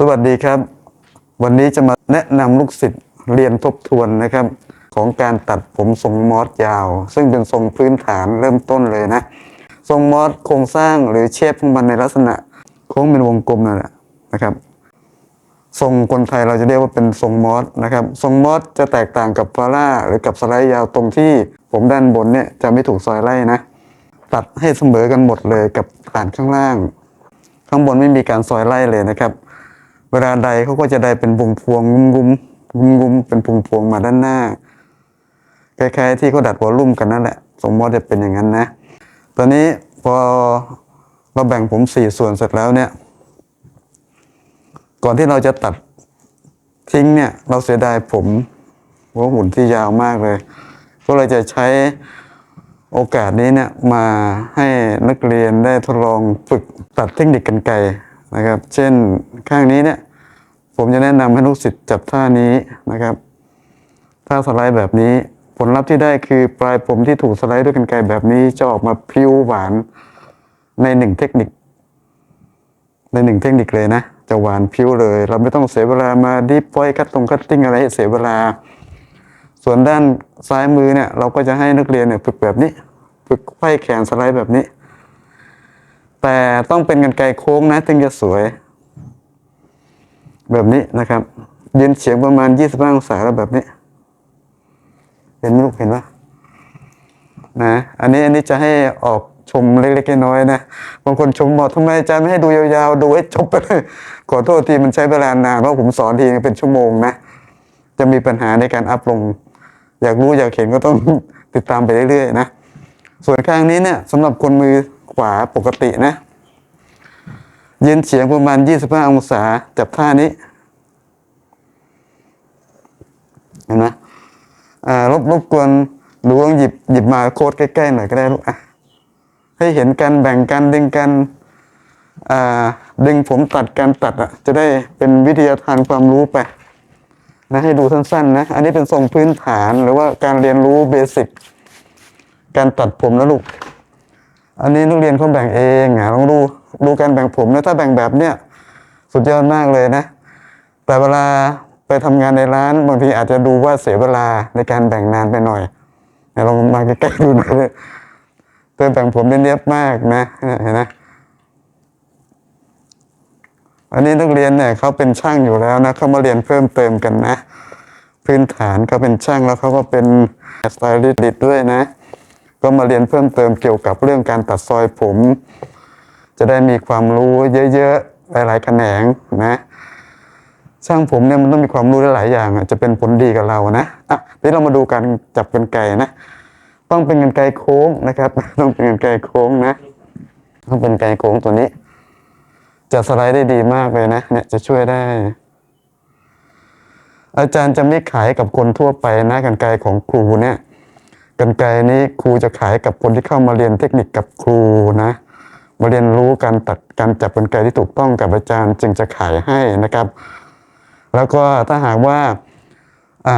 สวัสดีครับ วันนี้จะมาแนะนำลูกศิษย์เรียนทบทวนนะครับ ของการตัดผมทรงมอสยาว ซึ่งเป็นทรงพื้นฐานเริ่มต้นเลยนะ ทรงมอสโครงสร้างหรือเชฟของมันในลักษณะโค้งเป็นวงกลมนั่นแหละนะครับ ทรงคนไทยเราจะเรียกว่าเป็นทรงมอสนะครับ ทรงมอสจะแตกต่างกับฟาร่าหรือกับสไลด์ยาวตรงที่ผมด้านบนเนี่ยจะไม่ถูกซอยไล่นะตัดให้เสมอกันหมดเลยกับฐานข้างล่าง ข้างบนไม่มีการซอยไล่เลยนะครับ เวลาใดเขาก็จะได้เป็นวงพวงงุ้มงุ้มงุ้มเป็นพวงพวงมาด้านหน้าคล้ายๆที่เขาดัดวอลลุ่มกันนั่นแหละ สมมติจะเป็นอย่างนั้นนะ ตอนนี้พอเราแบ่งผมสี่ส่วนเสร็จแล้วเนี่ย ก่อนที่เราจะตัดทิ้งเนี่ย เราเสียดายผมหัวหุ่นที่ยาวมากเลย ก็เลยจะใช้โอกาสนี้เนี่ยมาให้นักเรียนได้ทดลองฝึกตัดเทคนิคกันไกร นะครับ เช่นข้างนี้เนี่ยผมจะแนะนำให้ลูกศิษย์จับท่านี้นะครับท่าสไลด์แบบนี้ผลลัพธ์ที่ได้คือปลายผมที่ถูกสไลด์ด้วยกันไกแบบนี้จะออกมาพริ้วหวานในหนึ่งเทคนิค ในหนึ่งเทคนิคเลยนะ จะหวานพริ้วเลย เราไม่ต้องเสียเวลามาดิฟไฟคัตตรงคัตติ้งอะไรให้เสียเวลา ส่วนด้านซ้ายมือเนี่ย เราก็จะให้นักเรียนเนี่ยฝึกแบบนี้ ฝึกไขว้แขนสไลด์แบบนี้ แต่ต้องเป็นกันไกรโค้งนะถึงจะสวย แบบนี้นะครับ ยืนเฉียงประมาณ25องศาแล้วแบบนี้ เห็นลูกเห็นปะนะอันนี้อันนี้จะให้ออกชมเล็กๆน้อยๆนะบางคนชมบอกทำไมอาจารย์ไม่ให้ดูยาวๆ ดูให้จบไปเลยขอโทษทีมันใช้เวลานานเพราะผมสอนทีเป็นชั่วโมงนะ จะมีปัญหาในการอัพลง อยากรู้อยากเห็นก็ต้องติดตามไปเรื่อยๆนะส่วนข้างนี้เนี่ยสำหรับคนมือ ขวาปกตินะ ยืนเฉียงประมาณ 25 องศาจับท่านี้เห็นไหมอ่ารบรบกวนหลวงหยิบหยิบมาโค้ดใกล้ๆหน่อยก็ได้ลูกอะให้เห็นกันแบ่งกันดึงกันอ่าดึงผมตัดการตัดอะ จะได้เป็นวิทยาทานความรู้ไปนะให้ดูสั้นๆนะ อันนี้เป็นทรงพื้นฐานหรือว่าการเรียนรู้เบสิกการตัดผมนะลูก อันนี้นักเรียนเขาแบ่งเองอะลองดูดูการแบ่งผมนะถ้าแบ่งแบบเนี้ยสุดยอดมากเลยนะ แต่เวลาไปทำงานในร้านบางทีอาจจะดูว่าเสียเวลาในการแบ่งนานไปหน่อยเดี๋ยวลองมาใกล้ๆดูหน่อยเลยเติมแบ่งผมเนียบมากนะเห็นไหมอันนี้นักเรียนเนี่ยเขาเป็นช่างอยู่แล้วนะเขามาเรียนเพิ่มเติมกันนะ พื้นฐานเขาเป็นช่างแล้วเขาก็เป็นสไตลิสต์ด้วยนะ ก็มาเรียนเพิ่มเติมเกี่ยวกับเรื่องการตัดซอยผม จะได้มีความรู้เยอะๆ หลายๆแขนงนะช่างผมเนี่ยมันต้องมีความรู้หลายๆอย่างอะจะเป็นผลดีกับเรานะอะทีเรามาดูการจับกันไกรนะ ต้องเป็นกันไกรโค้งนะครับ ต้องเป็นกันไกรโค้งนะ ต้องเป็นไกรโค้งตัวนี้ จะสไลด์ได้ดีมากเลยนะ เนี่ยจะช่วยได้ อาจารย์จะไม่ขายกับคนทั่วไปนะกันไกรของครูเนี่ย กันไกรนี้ครูจะขายกับคนที่เข้ามาเรียนเทคนิคกับครูนะมาเรียนรู้การตัดการจับกันไกที่ถูกต้องกับอาจารย์ จึงจะขายให้นะครับ แล้วก็ถ้าหากว่า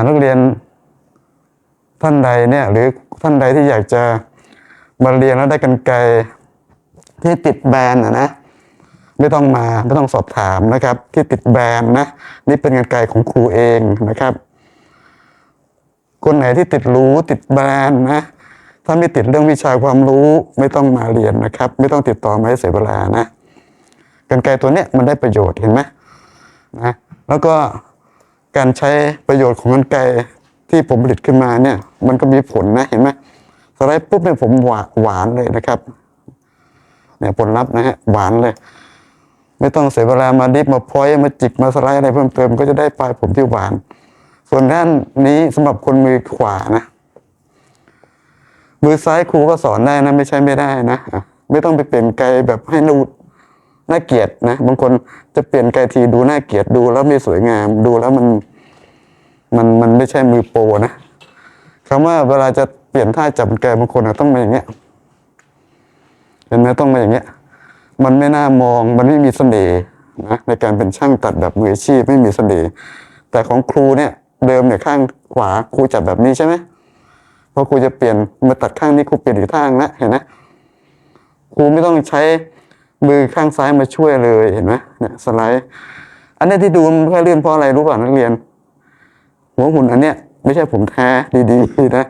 นักเรียนท่านใดเนี่ยหรือท่านใดที่อยากจะมาเรียนแล้วได้กันไกที่ติดแบรนด์นะไม่ต้องมาไม่ต้องสอบถามนะครับ ที่ติดแบรนด์นะนี่เป็นกันไกของครูเองนะครับ คนไหนที่ติดรู้ติดแบรนด์นะถ้าไม่ติดเรื่องวิชาความรู้ไม่ต้องมาเรียนนะครับ ไม่ต้องติดต่อมาให้เสียเวลานะกันไกตัวเนี้ยมันได้ประโยชน์เห็นไหมนะแล้วก็การใช้ประโยชน์ของกันไกที่ผมผลิตขึ้นมาเนี่ย มันก็มีผลนะเห็นไหมสไลด์ปุ๊บเนี่ยผมหวานหวานเลยนะครับเนี่ยผลลัพธ์นะฮะหวานเลย ไม่ต้องเสียเวลามาดิฟมาพอยมาจิกมาสไลด์อะไรเพิ่มเติมก็จะได้ปลายผมที่หวาน ส่วนด้านนี้สำหรับคนมือขวานะ มือซ้ายครูก็สอนได้นะไม่ใช่ไม่ได้นะไม่ต้องไปเปลี่ยนไกลแบบให้ดูน่าเกลียดนะบางคนจะเปลี่ยนไกลทีดูน่าเกลียดดูแล้วไม่สวยงามดูแล้วมันมันมันไม่ใช่มือโปรนะคำว่าเวลาจะเปลี่ยนท่าจับไกลบางคนต้องมาอย่างเงี้ยเห็นไหมต้องมาอย่างเงี้ย มันไม่น่ามองมันไม่มีเสน่ห์นะในการเป็นช่างตัดแบบมืออาชีพไม่มีเสน่ห์แต่ของครูเนี่ย เดิมเนี่ยข้างขวาครูจับแบบนี้ใช่ไหมพอครูจะเปลี่ยนมาตัดข้างนี้ครูเปลี่ยนอีกข้างละเห็นไหมครูไม่ต้องใช้มือข้างซ้ายมาช่วยเลยเห็นไหมเนี่ยสไลด์ อันเนี้ยที่ดูมันไม่ค่อยลื่อนเพราะอะไรรู้ป่ะนักเรียน หัวหุ่นอันเนี้ยไม่ใช่ผมแท้ดีๆนะ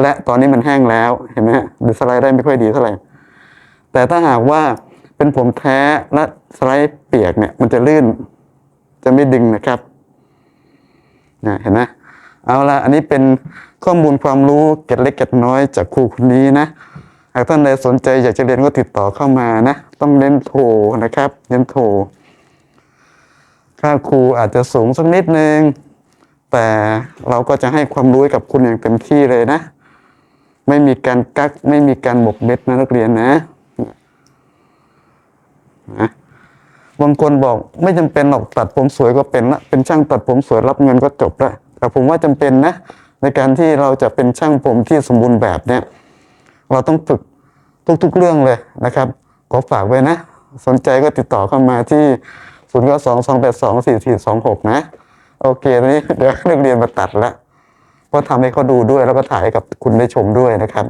และตอนนี้มันแห้งแล้วเห็นไหมฮะดูสไลด์ได้ไม่ค่อยดีเท่าไหร่แต่ถ้าหากว่าเป็นผมแท้และสไลด์เปียกเนี่ยมันจะลื่น จะไม่ดึงนะครับ นะเห็นไหมเอาละอันนี้เป็นข้อมูลความรู้เก็ดเล็กเก็ดน้อยจากครูคนนี้นะหากท่านใดสนใจอยากจะเรียนก็ติดต่อเข้ามานะ ต้องเน้นโทรนะครับ เน้นโทรค่าครูอาจจะสูงสักนิดนึง แต่เราก็จะให้ความรู้กับคุณอย่างเต็มที่เลยนะ ไม่มีการกักไม่มีการหมกเม็ดนะนักเรียนนะนะ บางคนบอกไม่จำเป็นหรอกตัดผมสวยก็เป็นละเป็นช่างตัดผมสวยรับเงินก็จบละแต่ผมว่าจำเป็นนะ ในการที่เราจะเป็นช่างผมที่สมบูรณ์แบบเนี่ย เราต้องฝึกทุกๆเรื่องเลยนะครับขอฝากไว้นะ สนใจก็ติดต่อเข้ามาที่0 9 2 2 8 2 4 4 2 6 นะ โอเคตอนนี้เดี๋ยวนักเรียนมาตัดแล้วเพราะทำให้เขาดูด้วยแล้วก็ถ่ายกับคุณได้ชมด้วยนะครับ